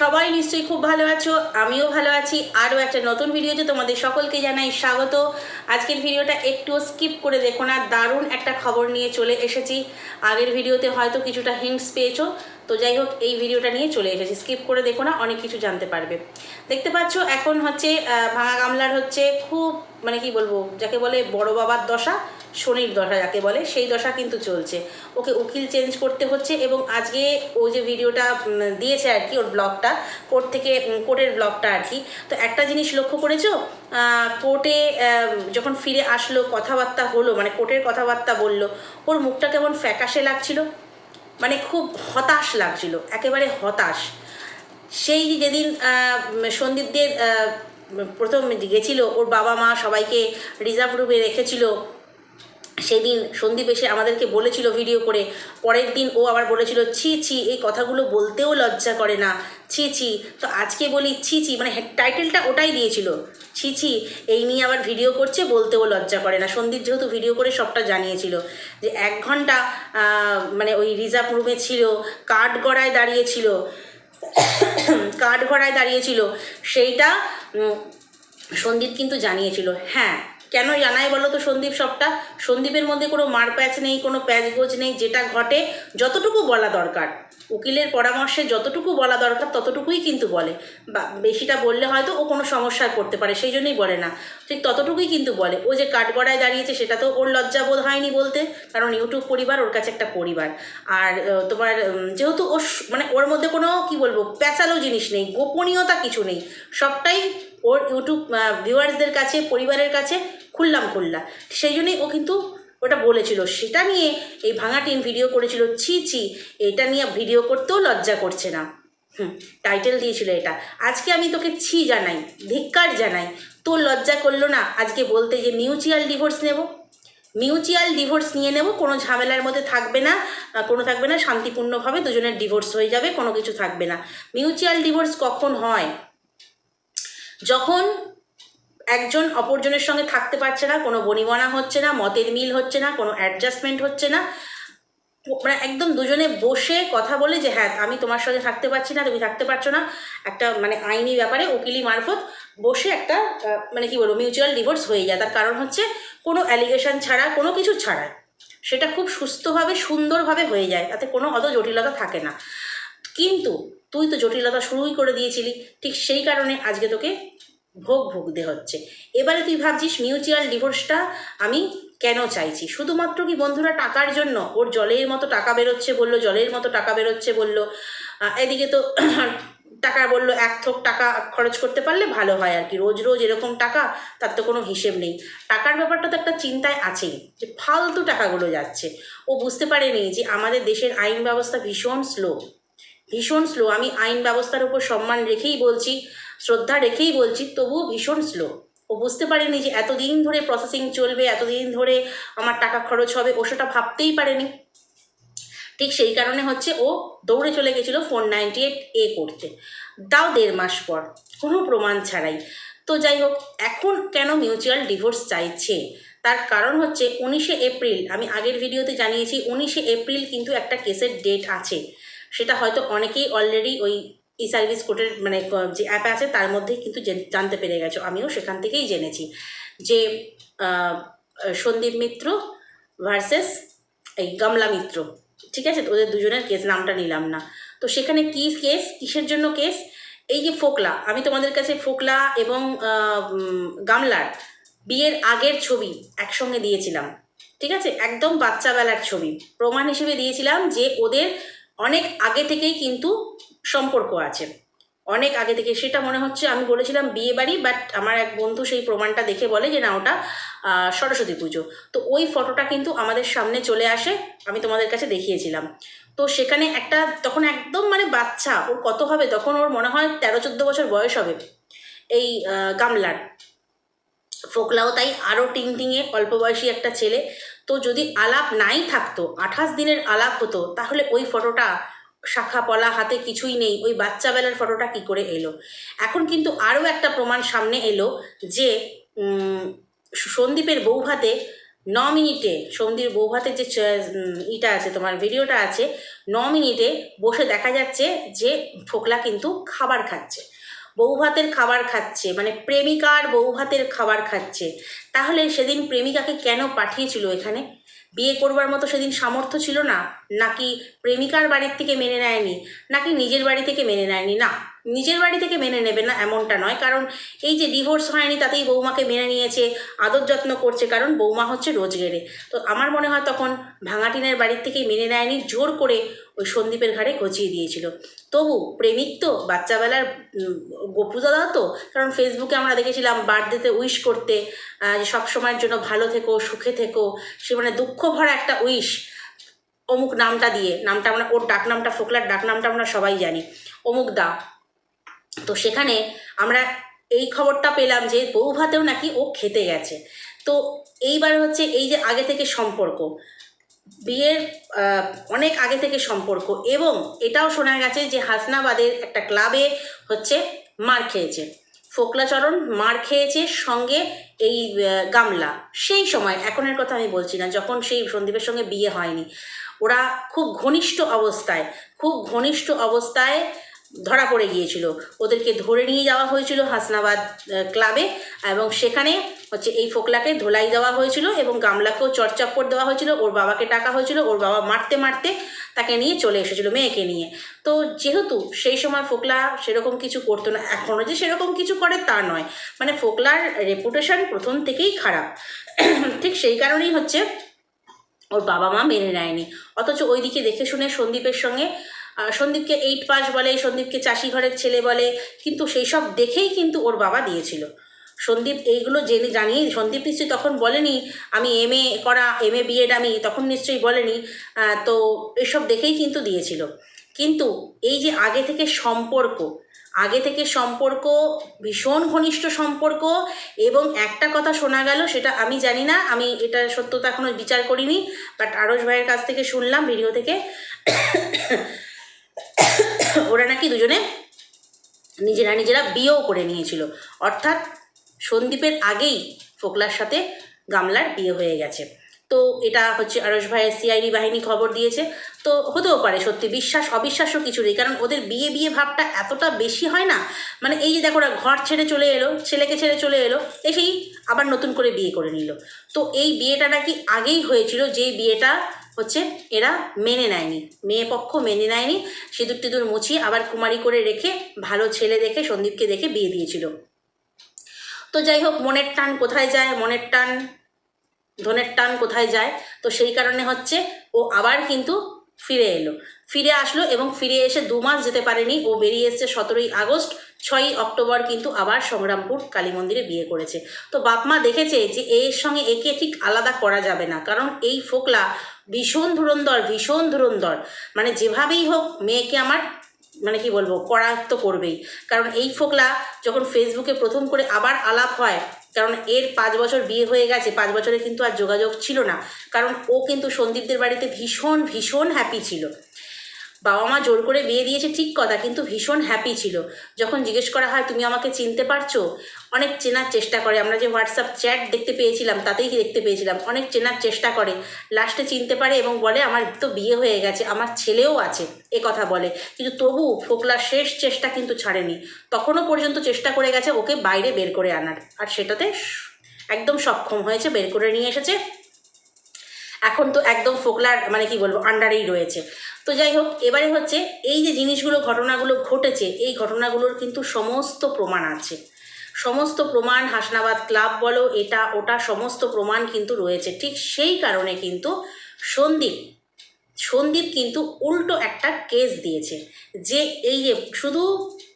সবাই নিশ্চয়ই খুব ভালো আছো, আমিও ভালো আছি। আরও একটা নতুন ভিডিওতে তোমাদের সকলকে জানাই স্বাগত। আজকের ভিডিওটা একটু স্কিপ করে দেখো না, দারুণ একটা খবর নিয়ে চলে এসেছি। আগের ভিডিওতে হয়তো কিছুটা হিংস পেয়েছ, তো যাই হোক, এই ভিডিওটা নিয়ে চলে এসেছি। স্কিপ করে দেখো না, অনেক কিছু জানতে পারবে। দেখতে পাচ্ছ, এখন হচ্ছে ভাঙা গামলার হচ্ছে খুব মানে কি বলব, যাকে বলে বড় বাবার দশা। শনির দশা যাকে বলে, সেই দশা কিন্তু চলছে। ওকে উকিল চেঞ্জ করতে হচ্ছে এবং আজকে ও যে ভিডিওটা দিয়েছে আর কি, ওর ব্লগটা কোর্ট থেকে কোর্টের ব্লগটা আর কি। তো একটা জিনিস লক্ষ্য করেছ? কোর্টে যখন ফিরে আসলো, কথাবার্তা হলো মানে কোর্টের কথাবার্তা বলল, ওর মুখটা কেমন ফ্যাকাশে লাগছিল? মানে খুব হতাশ লাগছিল, একেবারে হতাশ। সেই যেদিন সন্দীপদের প্রথম গেছিল, ওর বাবা মা সবাইকে রিজার্ভ রুমে রেখেছিল সেদিন সন্দীপ এসে আমাদেরকে বলেছিল ভিডিও করে। পরের দিন ও আবার বলেছিল, ছি ছি, এই কথাগুলো বলতেও লজ্জা করে না। ছি ছি। তো আজকে বলি, ছি ছি। মানে টাইটেলটা ওটাই দিয়েছিল। ছি ছি, এই নিয়ে আবার ভিডিও করছে, বলতেও লজ্জা করে না। সন্দীপ যেহেতু ভিডিও করে সবটা জানিয়েছিল যে এক ঘণ্টা মানে ওই রিজার্ভ রুমে ছিল, কাঠ গড়ায় দাঁড়িয়েছিল, কাঠ গড়ায় দাঁড়িয়েছিল, সেইটা সন্দীপ কিন্তু জানিয়েছিল। হ্যাঁ কেন জানাই বলো তো সন্দীপ সবটা? সন্দীপের মধ্যে কোনো মার প্যাচ নেই, কোনো প্যাচগোজ নেই, যেটা ঘটে যতটুকু বলা দরকার। উকিলের পরামর্শে যতটুকু বলা দরকার, ততটুকুই কিন্তু বলে। বা বেশিটা বললে হয়তো ও কোনো সমস্যায় পড়তে পারে, সেই জন্যই বলে না। ঠিক ততটুকুই কিন্তু বলে। ও যে কাঠগড়ায় দাঁড়িয়েছে, সেটা তো ওর লজ্জা বোধ হয়নি বলতে, কারণ ইউটিউব পরিবার, ওর কাছে একটা পরিবার। আর তোমার যেহেতু ওর মানে ওর মধ্যে কোনো, কি বলব, প্যাচালো জিনিস নেই, গোপনীয়তা কিছু নেই। সবটাই ওর ইউটিউব ভিউয়ার্সদের কাছে, পরিবারের কাছে খুললাম খুললা সেই জন্যই ও কিন্তু ওটা বলেছিল। সেটা নিয়ে এই ভাঙা টিন ভিডিও করেছিল। ছি ছি, এটা নিয়ে ভিডিও করতেও লজ্জা করছে না। হুম টাইটেল দিয়েছিল এটা। আজকে আমি তোকে ছি জানাই, ধিক্কার জানাই। তোর লজ্জা করল না? আজকে বলতে যে মিউচুয়াল ডিভোর্স নেব। মিউচুয়াল ডিভোর্স নিয়ে নেব। কোনো ঝামেলার মধ্যে থাকবে না কোনো থাকবে না। শান্তিপূর্ণভাবে দুজনের ডিভোর্স হয়ে যাবে, কোনো কিছু থাকবে না। মিউচুয়াল ডিভোর্স কখন হয়? যখন একজন অপরজনের সঙ্গে থাকতে পারছে না, কোনো বনিবনা হচ্ছে না, মতের মিল হচ্ছে না, কোনো অ্যাডজাস্টমেন্ট হচ্ছে না। মানে একদম দুজনে বসে কথা বলে যে হ্যাঁ আমি তোমার সঙ্গে থাকতে পারছি না, তুমি থাকতে পারছ না। একটা মানে আইনি ব্যাপারে উকিলি মারফত বসে একটা মানে কি বলব মিউচুয়াল ডিভোর্স হয়ে যায়। তার কারণ হচ্ছে কোনো অ্যালিগেশন ছাড়া, কোনো কিছু ছাড়া। সেটা খুব সুস্থভাবে, সুন্দরভাবে হয়ে যায়। তাতে কোনো অত জটিলতা থাকে না। কিন্তু তুই তো জটিলতা শুরুই করে দিয়েছিলি। ঠিক সেই কারণে আজকে তোকে ভোগ ভুগতে হচ্ছে। এবারে তুই ভাবছিস মিউচুয়াল ডিভোর্সটা আমি কেন চাইছি? শুধুমাত্র কি বন্ধুরা টাকার জন্য? ওর জলের মতো টাকা বেরোচ্ছে বলল, জলের মতো টাকা বেরোচ্ছে বলল। এদিকে তো টাকা বলল, এক থোক টাকা খরচ করতে পারলে ভালো হয় আর কি। রোজ রোজ এরকম টাকা, তার তো কোনো হিসেব নেই। টাকার ব্যাপারটা তো একটা চিন্তায় আছেই যে ফালতু টাকাগুলো যাচ্ছে। ও বুঝতে পারেনি যে আমাদের দেশের আইন ব্যবস্থা ভীষণ স্লো ভীষণ স্লো আমি আইন ব্যবস্থার উপর সম্মান রেখেই বলছি শ্রদ্ধা রেখেই বলছি, তবুও ভীষণ স্লো ও বুঝতে পারেনি যে এতদিন ধরে প্রসেসিং চলবে, এতদিন ধরে আমার টাকা খরচ হবে, ও সেটা ভাবতেই পারেনি। ঠিক সেই কারণে হচ্ছে ও দৌড়ে চলে গেছিল ফোর নাইনটি এইট এ করতে। তাও দেড় মাস পর, কোনো প্রমাণ ছাড়াই। তো যাই হোক, এখন কেন মিউচুয়াল ডিভোর্স চাইছে? তার কারণ হচ্ছে উনিশে এপ্রিল, আমি আগের ভিডিওতে জানিয়েছি, উনিশে এপ্রিল কিন্তু একটা কেসের ডেট আছে। সেটা হয়তো অনেকেই অলরেডি ওই ই সার্ভিস কোর্টের মানে যে অ্যাপ আছে, তার মধ্যে কিন্তু জেন- জানতে পেরে গেছো। আমিও সেখান থেকেই জেনেছি যে সন্দীপ মিত্র ভার্সেস এই গামলা মিত্র। ঠিক আছে? ওদের দুজনের কেস নামটা নিলাম না। তো সেখানে কি কেস কিসের জন্য কেস এই যে ফোকলা, আমি তোমাদের কাছে ফোকলা এবং গামলার বিয়ের আগের ছবি একসঙ্গে দিয়েছিলাম। ঠিক আছে? একদম বাচ্চাবেলার ছবি। প্রমাণ হিসেবে দিয়েছিলাম যে ওদের অনেক আগে থেকেই কিন্তু সম্পর্ক আছে। অনেক আগে থেকে, সেটা মনে হচ্ছে আমি বলেছিলাম বিয়ে বাড়ি বাট আমার এক বন্ধু সেই প্রমাণটা দেখে বলে যে না, ওটা সরস্বতী পুজো। তো ওই ফটোটা কিন্তু আমাদের সামনে চলে আসে, আমি তোমাদের কাছে দেখিয়েছিলাম। তো সেখানে একটা, তখন একদম মানে বাচ্চা, ওর কত হবে, তখন ওর মনে হয় তেরো চোদ্দ বছর বয়স হবে। এই গামলার। ফোকলাও তাই আরও টিংটিংয়ে অল্প বয়সী একটা ছেলে। তো যদি আলাপ নাই থাকতো, আঠাশ দিনের আলাপ হতো, তাহলে ওই ফটোটা শাখা পলা হাতে কিছুই নেই, ওই বাচ্চাবেলার ফটোটা কি করে এলো? এখন কিন্তু আরও একটা প্রমাণ সামনে এলো যে সন্দীপের বউ ভাতে ন মিনিটে সন্ধির বৌভাতের যে ইটা আছে, তোমার ভিডিওটা আছে, ন মিনিটে বসে দেখা যাচ্ছে যে ফোকলা কিন্তু খাবার খাচ্ছে। বৌভাতের খাবার খাচ্ছে মানে প্রেমিকার বৌভাতের খাবার খাচ্ছে, তাহলে সেদিন প্রেমিকাকে কেন পাঠিয়েছিল এখানে? বিয়ে করবার মতো সেদিন সামর্থ্য ছিল না? নাকি প্রেমিকার বাড়ির থেকে মেনে নেয়নি নাকি নিজের বাড়ি থেকে মেনে নেয়নি? না নিজের বাড়ি থেকে মেনে নেবে না এমনটা নয় কারণ এই যে ডিভোর্স হয়নি তাতেই বৌমাকে মেনে নিয়েছে আদর যত্ন করছে কারণ বৌমা হচ্ছে রোজগেরে। তো আমার মনে হয় তখন ভাঙাটিনের বাড়ির থেকেই মেনে নেয়নি জোর করে ওই সন্দীপের ঘাড়ে গচিয়ে দিয়েছিল। তবু প্রেমিক তো বাচ্চাবেলার গপু দাদা তো কারণ ফেসবুকে আমরা দেখেছিলাম বার্থডেতে উইশ করতে আহ, যে সব সময়ের জন্য ভালো থেকো সুখে থেকো সে মানে দুঃখ ভরা একটা উইশ। অমুক নামটা দিয়ে, নামটা আমরা, ওর ডাক নামটা ফোকলার ডাক নামটা আমরা সবাই জানি। অমুক দা। তো সেখানে আমরা এই খবরটা পেলাম যে বউ ভাতেও নাকি ও খেতে গেছে। তো এইবার হচ্ছে এই যে আগে থেকে সম্পর্ক, বিয়ের অনেক আগে থেকে সম্পর্ক এবং এটাও শোনা গেছে যে হাসনাবাদের একটা ক্লাবে হচ্ছে মার খেয়েছে। ফোকলাচরণ মার খেয়েছে সঙ্গে এই গামলা। সেই সময়, এখনের কথা আমি বলছি না, যখন সেই সন্দীপের সঙ্গে বিয়ে হয়নি। ওরা খুব ঘনিষ্ঠ অবস্থায়, খুব ঘনিষ্ঠ অবস্থায় ধরা পড়ে গিয়েছিল। ওদেরকে ধরে নিয়ে যাওয়া হয়েছিল হাসনাবাদ ক্লাবে এবং সেখানে হচ্ছে এই ফোকলাকে ধোলাই দেওয়া হয়েছিল এবং গামলাকেও চড়চাপ্পড় দেওয়া হয়েছিল। ওর বাবাকে টাকা হয়েছিল। ওর বাবা মারতে মারতে তাকে নিয়ে চলে এসেছিল মেয়েকে নিয়ে। তো যেহেতু সেই সময় ফোকলা সেরকম কিছু করতো না এখনও যে সেরকম কিছু করে তা নয়। মানে ফোকলার রেপুটেশন প্রথম থেকেই খারাপ। ঠিক সেই কারণেই হচ্ছে ওর বাবা মা মেনে নেয়নি। অথচ ওইদিকে দেখে শুনে সন্দীপের সঙ্গে সন্দীপকে এইট পাস বলে, সন্দীপকে চাষি ঘরের ছেলে বলে, কিন্তু সেই সব দেখেই কিন্তু ওর বাবা দিয়েছিল। সন্দীপ এইগুলো জেনে জানিয়ে, সন্দীপ নিশ্চয়ই তখন বলেনি, আমি এম এ করা এম এ বিএড আমি তখন নিশ্চয়ই বলেনি। তো এসব দেখেই কিন্তু দিয়েছিল। কিন্তু এই যে আগে থেকে সম্পর্ক, আগে থেকে সম্পর্ক, ভীষণ ঘনিষ্ঠ সম্পর্ক এবং একটা কথা শোনা গেল, সেটা আমি জানি না, আমি এটা সত্যতা এখনও বিচার করিনি বাট আরস ভাইয়ের কাছ থেকে শুনলাম ভিডিও থেকে। ওরা নাকি দুজনে নিজেরা নিজেরা বিয়েও করে নিয়েছিল। অর্থাৎ সন্দীপের আগেই ফোকলার সাথে গামলার বিয়ে হয়ে গেছে। তো এটা হচ্ছে আরস ভাইয়ের সিআইডি বাহিনী খবর দিয়েছে। তো হতেও পারে সত্যি, বিশ্বাস, অবিশ্বাস্য কিছু নেই, কারণ ওদের বিয়ে বিয়ে ভাবটা এতটা বেশি হয় না। মানে এই যে দেখো ওরা ঘর ছেড়ে চলে এলো, ছেলেকে ছেড়ে চলে এলো, এসেই আবার নতুন করে বিয়ে করে নিল। তো এই বিয়েটা নাকি আগেই হয়েছিল, যেই বিয়েটা হচ্ছে এরা মেনে নেয়নি, মেয়ে পক্ষ মেনে নেয়নি, সিঁদুর টিঁদুর মুছিয়ে আবার কুমারী করে রেখে ভালো ছেলে দেখে, সন্দীপকে দেখে বিয়ে দিয়েছিল। তো যাই হোক, মনের টান কোথায় যায়? মনের টান ধনের টান কোথায় যায়? তো সেই কারণে হচ্ছে ও আবার কিন্তু ফিরে এলো। ফিরে আসলো এবং ফিরে এসে দু মাস যেতে পারেনি। ও বেরিয়ে এসছে সতেরোই আগস্ট, ছয়ই অক্টোবর কিন্তু আবার সংগ্রামপুর কালী মন্দিরে বিয়ে করেছে। তো বাপমা দেখেছে যে এর সঙ্গে একে ঠিক আলাদা করা যাবে না। কারণ এই ফোকলা ভীষণ ধুরন্ধর ভীষণ ধুরন্ধর। মানে যেভাবেই হোক মেয়েকে আমার মানে কি বলব করায়ত্ত করবেই। কারণ এই ফোকলা যখন ফেসবুকে প্রথম করে আবার আলাপ হয় কারণ এর পাঁচ বছর বিয়ে হয়ে গেছে, পাঁচ বছরে কিন্তু আর যোগাযোগ ছিল না। কারণ ও কিন্তু সন্দীপদের বাড়িতে ভীষণ ভীষণ হ্যাপি ছিল। বাবা মা জোর করে বিয়ে দিয়েছে ঠিক কথা, কিন্তু ভীষণ হ্যাপি ছিল। যখন জিজ্ঞেস করা হয়, তুমি আমাকে চিনতে পারছ? অনেক চেনার চেষ্টা করে। আমরা যে হোয়াটসঅ্যাপ চ্যাট দেখতে পেয়েছিলাম, তাতেই দেখতে পেয়েছিলাম? অনেক চেনার চেষ্টা করে। লাস্টে চিনতে পারে এবং বলে, আমার তো বিয়ে হয়ে গেছে, আমার ছেলেও আছে। এ কথা বলে। কিন্তু তবু ফোকলা শেষ চেষ্টা কিন্তু ছাড়েনি। তখনও পর্যন্ত চেষ্টা করে গেছে ওকে বাইরে বের করে আনার। আর সেটাতে একদম সক্ষম হয়েছে, বের করে নিয়ে এসেছে। এখন তো একদম ফোকলার মানে কি বলব আন্ডারেই রয়েছে। তো যাই হোক, এবারে হচ্ছে এই যে জিনিসগুলো, ঘটনাগুলো ঘটেছে, এই ঘটনাগুলোর কিন্তু সমস্ত প্রমাণ আছে। সমস্ত প্রমাণ হাসনাবাদ ক্লাব বলো, এটা ওটা সমস্ত প্রমাণ কিন্তু রয়েছে। ঠিক সেই কারণে কিন্তু সন্দীপ সন্দীপ কিন্তু উল্টো একটা কেস দিয়েছে। যে এই যে শুধু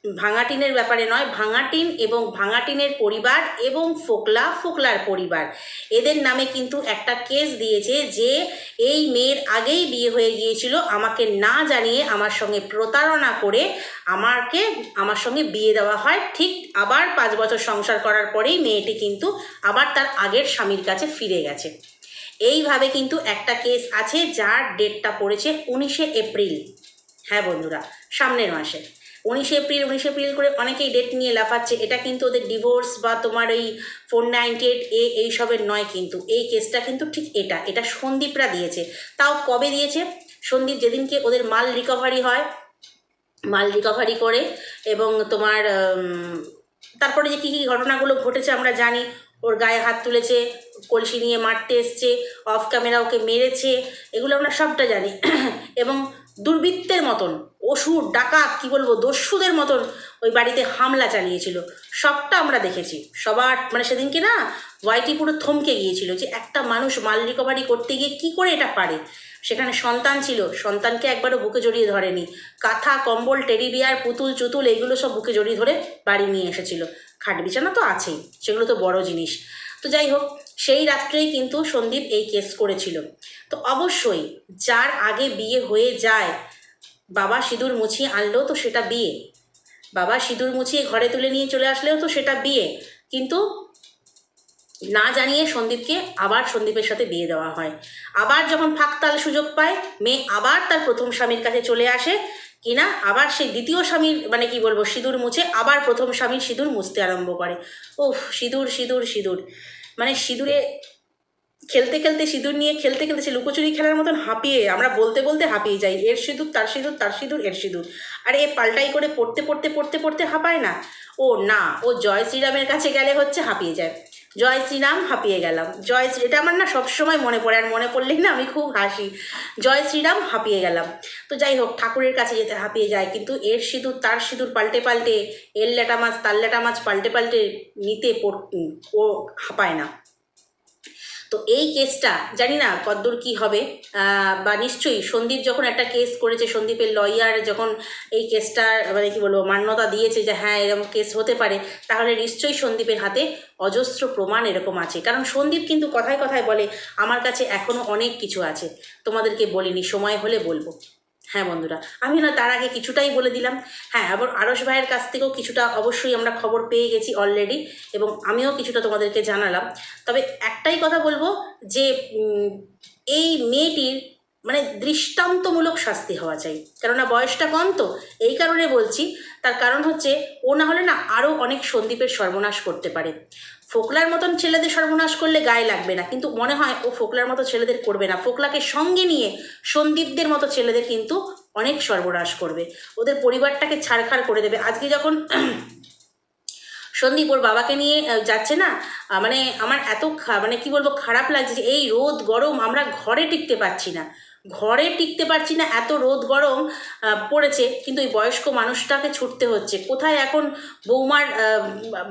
ভাঙাটিনের ব্যাপারে নয় ভাঙাটিন এবং ভাঙাটিনের পরিবার এবং ফোকলা, ফোকলার পরিবার। এদের নামে কিন্তু একটা কেস দিয়েছে যে এই মেয়ের আগেই বিয়ে হয়ে গিয়েছিল, আমাকে না জানিয়ে আমার সঙ্গে প্রতারণা করে আমাকে, আমার সঙ্গে বিয়ে দেওয়া হয়। ঠিক আবার পাঁচ বছর সংসার করার পরেই মেয়েটি কিন্তু আবার তার আগের স্বামীর কাছে ফিরে গেছে। এইভাবে কিন্তু একটা কেস আছে, যার ডেটটা পড়েছে উনিশে এপ্রিল। হ্যাঁ বন্ধুরা, সামনের মাসে। উনিশে এপ্রিল উনিশে এপ্রিল করে অনেকেই ডেট নিয়ে লাফাচ্ছে। এটা কিন্তু ওদের ডিভোর্স বা তোমার এই ফোর নাইনটি এইট এ এইসবের নয় কিন্তু। এই কেসটা কিন্তু ঠিক এটা। এটা সন্দীপরা দিয়েছে। তাও কবে দিয়েছে? সন্দীপ যেদিনকে ওদের মাল রিকভারি হয়, মাল রিকভারি করে এবং তোমার তারপরে যে কী কী ঘটনাগুলো ঘটেছে আমরা জানি। ওর গায়ে হাত তুলেছে, কলসি নিয়ে মারতে এসছে অফ ক্যামেরা ওকে মেরেছে, এগুলো আমরা সবটা জানি। এবং দুর্বৃত্তের মতন অসুর, ডাকাত, কি বলব, দস্যুদের মতন ওই বাড়িতে হামলা চালিয়েছিল। সবটা আমরা দেখেছি। সবার মানে সেদিনকে না ওয়াইটি পুরো থমকে গিয়েছিল যে একটা মানুষ মাল রিকভারি করতে গিয়ে কি করে এটা পারে? সেখানে সন্তান ছিল। সন্তানকে একবারও বুকে জড়িয়ে ধরেনি। কাঁথা, কম্বল টেরিবিয়ার পুতুল, চুতুল এইগুলো সব বুকে জড়িয়ে ধরে বাড়ি নিয়ে এসেছিল। খাট বিছানা তো আছেই, সেগুলো তো বড় জিনিস। তো যাই হোক, সেই রাত্রেই কিন্তু সন্দীপ এই কেস করেছিল। তো অবশ্যই, যার আগে বিয়ে হয়ে যায় বাবা সিঁদুর মুছিয়ে আনলেও তো সেটা বিয়ে। বাবা সিঁদুর মুছিয়ে ঘরে তুলে নিয়ে চলে আসলেও তো সেটা বিয়ে। কিন্তু না জানিয়ে সন্দীপকে আবার সন্দীপের সাথে বিয়ে দেওয়া হয়। আবার যখন ফাঁকতাল সুযোগ পায়, মেয়ে আবার তার প্রথম স্বামীর কাছে চলে আসে। কিনা আবার সেই দ্বিতীয় স্বামীর মানে কি বলব, সিঁদুর মুছে আবার প্রথম স্বামীর সিঁদুর মুছতে আরম্ভ করে। ওফ সিঁদুর সিঁদুর সিঁদুর। মানে সিঁদুরে খেলতে খেলতে সিঁদুর নিয়ে, খেলতে খেলতে সে লুকোচুরি খেলার মতন হাঁপিয়ে, আমরা বলতে বলতে হাঁপিয়ে যাই, এর সিঁদুর, তার সিঁদুর তার সিঁদুর, এর সিঁদুর। আর এ পাল্টাই করে পড়তে পড়তে পড়তে পড়তে হাঁপায় না? ও না, ও জয় শ্রীরামের কাছে গেলে হচ্ছে হাঁপিয়ে যায়। জয় শ্রীরাম, হাঁপিয়ে গেলাম। জয় শ্রী, এটা আমার না সবসময় মনে পড়ে, আর মনে পড়লেই না আমি খুব হাসি। জয় শ্রীরাম, হাঁপিয়ে গেলাম। তো যাই হোক, ঠাকুরের কাছে যেতে হাঁপিয়ে যায়, কিন্তু এর সিঁদুর, তার সিঁদুর পাল্টে পাল্টে, এর লেটা মাছ, তার লেটা মাছ পাল্টে পাল্টে নিতে পড়- ও হাঁপায় না। তো এই কেসটা, জানি না কদ্দূর কি হবে বা নিশ্চয়ই সন্দীপ যখন একটা কেস করেছে, সন্দীপের লয়ার যখন এই কেসটার মানে কি বলব, মান্যতা দিয়েছে যে হ্যাঁ এরকম কেস হতে পারে, তাহলে নিশ্চয়ই সন্দীপের হাতে অজস্র প্রমাণ এরকম আছে। কারণ সন্দীপ কিন্তু কথায় কথায় বলে, আমার কাছে এখনও অনেক কিছু আছে, তোমাদেরকে বলিনি, সময় হলে বলব। হ্যাঁ বন্ধুরা, আমি না তার আগে কিছুটাই বলে দিলাম। হ্যাঁ আবার আরস ভাইয়ের কাছ থেকেও কিছুটা অবশ্যই আমরা খবর পেয়ে গেছি অলরেডি এবং আমিও কিছুটা তোমাদেরকে জানালাম। তবে একটাই কথা বলব যে এই মেয়েটির মানে দৃষ্টান্তমূলক শাস্তি হওয়া চাই। কেননা বয়সটা কম তো, এই কারণে বলছি। তার কারণ হচ্ছে, ও না হলে না আরও অনেক সন্দীপের সর্বনাশ করতে পারে। ফোকলার মতন ছেলেদের সর্বনাশ করলে গায়ে লাগবে না। কিন্তু মনে হয় ও ফোকলার মতো ছেলেদের করবে না। ফোকলাকে সঙ্গে নিয়ে সন্দীপদের মতো ছেলেদের কিন্তু অনেক সর্বনাশ করবে। ওদের পরিবারটাকে ছাড়খাড় করে দেবে। আজকে যখন সন্দীপ ওর বাবাকে নিয়ে যাচ্ছে না মানে আমার এত মানে কি বলব, খারাপ লাগছে যে এই রোদ, গরম আমরা ঘরে টিকতে পারছি না। ঘরে টিকতে পারছি না, এত রোদ গরম পড়েছে, কিন্তু এই বয়স্ক মানুষটাকে ছুটতে হচ্ছে। কোথায় এখন বৌমার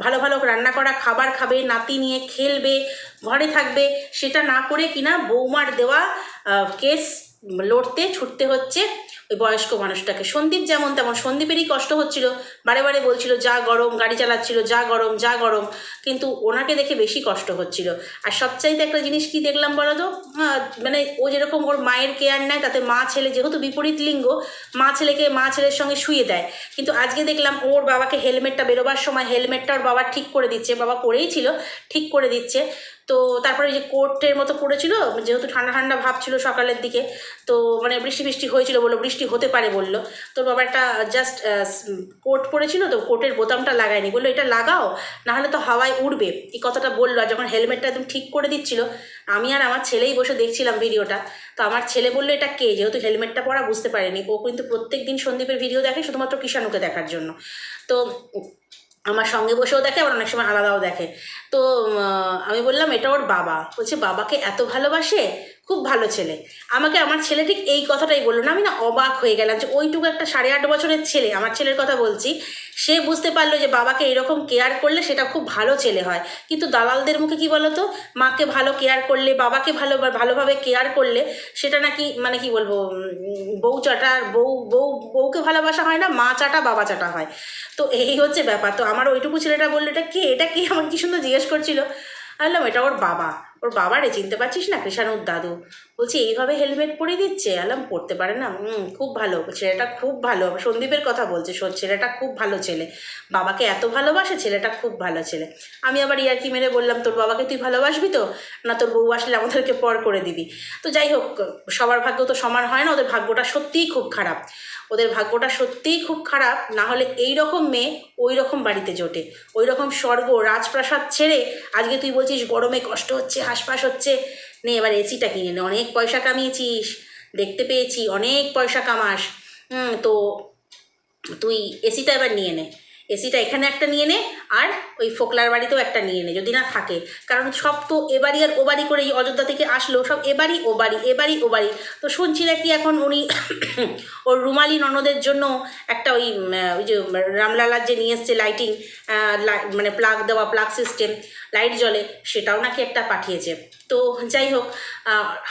ভালো ভালো রান্না করা খাবার খাবে, নাতি নিয়ে খেলবে, ঘরে থাকবে, সেটা না করে কিনা বৌমার দেওয়া কেস লড়তে, ছুটতে হচ্ছে ওই বয়স্ক মানুষটাকে। সন্দীপ যেমন তেমন, সন্দীপেরই কষ্ট হচ্ছিল। বারে বারে বলছিল, যা গরম, গাড়ি চালাচ্ছিল, যা গরম যা গরম। কিন্তু ওনাকে দেখে বেশি কষ্ট হচ্ছিল। আর সবচাইতে একটা জিনিস কি দেখলাম বলো তো? মানে ও যেরকম ওর মায়ের কেয়ার নেয়, তাতে মা ছেলে যেহেতু বিপরীত লিঙ্গ, মা ছেলেকে, মা ছেলের সঙ্গে শুয়ে দেয়। কিন্তু আজকে দেখলাম ওর বাবাকে হেলমেটটা বেরোবার সময় হেলমেটটা ওর বাবা ঠিক করে দিচ্ছে, বাবা পরেই ছিল, ঠিক করে দিচ্ছে। তো তারপরে যে কোর্টের মতো পড়েছিল, যেহেতু ঠান্ডা ঠান্ডা ভাব ছিল সকালের দিকে, তো মানে বৃষ্টি বৃষ্টি হয়েছিল বলল, বৃষ্টি হতে পারে বলল। তোর বাবা একটা জাস্ট কোট পরেছিল তো কোটের বোতামটা লাগায়নি। বলল, এটা লাগাও, নাহলে তো হাওয়ায় উড়বে। এই কথাটা বলল আর যখন হেলমেটটা একদম ঠিক করে দিচ্ছিল, আমি আর আমার ছেলেই বসে দেখছিলাম ভিডিওটা। তো আমার ছেলে বলল, এটা কে? যেহেতু হেলমেটটা পরা বুঝতে পারেনি। ও কিন্তু প্রত্যেক দিন সন্দীপের ভিডিও দেখে শুধুমাত্র কিষাণুকে দেখার জন্য। তো আমার সঙ্গে বসেও দেখে, আবার অনেক সময় আলাদাও দেখে। তো আমি বললাম, এটা ওর বাবা। বলছে, বাবাকে এত ভালোবাসে? খুব ভালো ছেলে। আমাকে আমার ছেলে ঠিক এই কথাটাই বলল না, আমি না অবাক হয়ে গেলাম যে ওইটুকু একটা সাড়ে আট বছরের ছেলে, আমার ছেলের কথা বলছি। সে বুঝতে পারল যে বাবাকে এরকম কেয়ার করলে সেটা খুব ভালো ছেলে হয়। কিন্তু দালালদের মুখে কি বলতো? মাকে ভালো কেয়ার করলে, বাবাকে ভালো, ভালোভাবে কেয়ার করলে সেটা নাকি মানে কি বলব বউ চাটা, বউ বউ, বউকে ভালোবাসা হয় না, মা চাটা, বাবা চাটা হয়। তো এই হচ্ছে ব্যাপার। তো আমার ওইটুকু ছেলেটা বলল, এটা কে? এটা কি? আমার কি সুন্দর জিজ্ঞেস করছিল, আমি বললাম, এটা ওর বাবা। ওর বাবারে চিনতে পারছিস না কৃষাণুর দাদু? বলছি, এইভাবে হেলমেট পরিয়ে দিচ্ছে? আলাম পড়তে পারে না। হুম খুব ভালো। ছেলেটা খুব ভালো। সন্দীপের কথা বলছে ছেলেটা খুব ভালো ছেলে। বাবাকে এত ভালোবাসে, ছেলেটা খুব ভালো ছেলে। আমি আবার ইয়ার্কি মেরে বললাম, তোর বাবাকে তুই ভালোবাসবি তো? না, তোর বউ আসলে আমাদেরকে পর করে দিবি। তো যাই হোক, সবার ভাগ্য তো সমান হয় না, ওদের ভাগ্যটা সত্যিই খুব খারাপ। ওদের ভাগ্যটা সত্যিই খুব খারাপ, না হলে এই রকম মেয়ে ওই রকম বাড়িতে জোটে। ওই রকম স্বর্গ, রাজপ্রাসাদ ছেড়ে আজকে তুই বলছিস গরমে কষ্ট হচ্ছে হাসপাস হচ্ছে, নে এবার এসিটা কিনে নে। অনেক পয়সা কামিয়েছিস, দেখতে পেয়েছি, অনেক পয়সা কামাস। তো তুই এসিটা এবার নিয়ে নে। এসিটা এখানে একটা নিয়ে নে, আর ওই ফোকলার বাড়িতেও একটা নিয়ে নে, যদি না থাকে। কারণ সব তো এবারই আর ও বাড়ি করে এই অযোধ্যা থেকে আসলো, সব এবারই ও বাড়ি এবারই ও বাড়ি তো শুনছি নাকি এখন উনি ওর রুমালি ননদের জন্য একটা ওই ওই যে রামলালার যে নিয়ে এসছে লাইটিং মানে প্লাগ দেওয়া প্লাগ সিস্টেম লাইট জ্বলে, সেটাও নাকি একটা পাঠিয়েছে। তো যাই হোক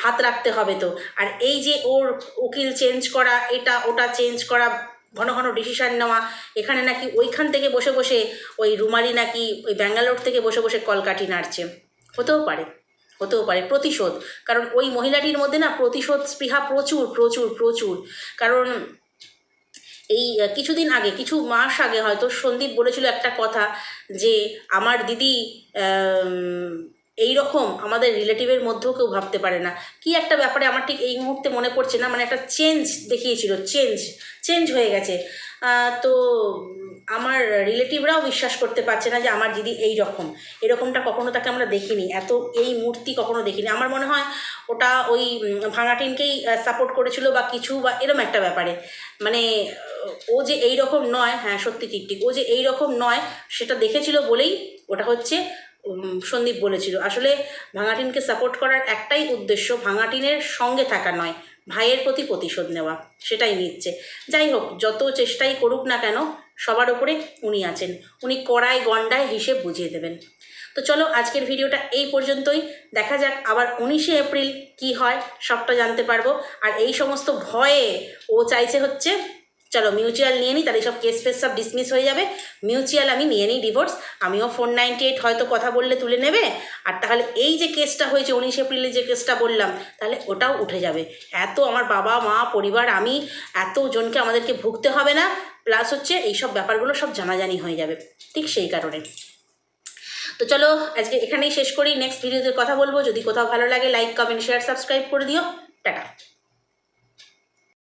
হাত রাখতে হবে তো। আর এই যে ওর উকিল চেঞ্জ করা, এটা ওটা চেঞ্জ করা ঘন ঘন ডিসিশান নেওয়া, এখানে নাকি ওইখান থেকে বসে বসে ওই রুমালি নাকি ওই ব্যাঙ্গালোর থেকে বসে বসে কলকাঠি নাড়ছে। হতেও পারে হতেও পারে, প্রতিশোধ। কারণ ওই মহিলাটির মধ্যে না প্রতিশোধ স্পৃহা প্রচুর প্রচুর প্রচুর। কারণ এই কিছুদিন আগে, কিছু মাস আগে হয়তো সন্দীপ বলেছিল একটা কথা যে, আমার দিদি এই রকম আমাদের রিলেটিভের মধ্যেও কেউ ভাবতে পারে না। কি একটা ব্যাপারে আমার ঠিক এই মুহূর্তে মনে পড়ছে না মানে একটা চেঞ্জ দেখিয়েছিল চেঞ্জ চেঞ্জ হয়ে গেছে। তো আমার রিলেটিভরাও বিশ্বাস করতে পারছে না যে আমার দিদি এই রকম এরকমটা কখনো তাকে আমরা দেখিনি। এত এই মূর্তি কখনো দেখিনি। আমার মনে হয় ওটা ওই ভাঙাটিনকেই সাপোর্ট করেছিল বা কিছু বা এরম একটা ব্যাপারে। মানে ও যে এই রকম নয় হ্যাঁ সত্যি ঠিক ঠিক, ও যে এই রকম নয়, সেটা দেখেছিল বলেই ওটা হচ্ছে সন্দীপ বলেছিল। আসলে ভাঙাটিনকে সাপোর্ট করার একটাই উদ্দেশ্য ভাঙাটিনের সঙ্গে থাকা নয়, ভাইয়ের প্রতি প্রতিশোধ নেওয়া। সেটাই নিচ্ছে। যাই হোক, যত চেষ্টাই করুক না কেন, সবার ওপরে উনি আছেন। উনি কড়ায় গন্ডায় হিসেব বুঝিয়ে দেবেন। তো চলো, আজকের ভিডিওটা এই পর্যন্তই। দেখা যাক আবার উনিশে এপ্রিল কি হয়, সবটা জানতে পারব। আর এই সমস্ত ভয়ে ও চাইছে হচ্ছে চলো মিউচুয়াল নিয়ে নিই তাহলে সব কেস ফেস সব ডিসমিস হয়ে যাবে। মিউচুয়াল আমি নিয়ে নিই ডিভোর্স আমিও ফোর নাইনটি এইট হয়তো কথা বললে তুলে নেবে। আর তাহলে এই যে কেসটা হয়েছে, উনিশ এপ্রিলে যে কেসটা বললাম, তাহলে ওটাও উঠে যাবে। এত আমার বাবা, মা, পরিবার, আমি এত জনকে আমাদেরকে ভুগতে হবে না। প্লাস হচ্ছে এইসব ব্যাপারগুলো সব জানাজানি হয়ে যাবে, ঠিক সেই কারণে। তো চলো, আজকে এখানেই শেষ করি। নেক্সট ভিডিওতে কথা বলব। যদি কোথাও ভালো লাগে লাইক কমেন্ট শেয়ার সাবস্ক্রাইব করে দিও। টাটা।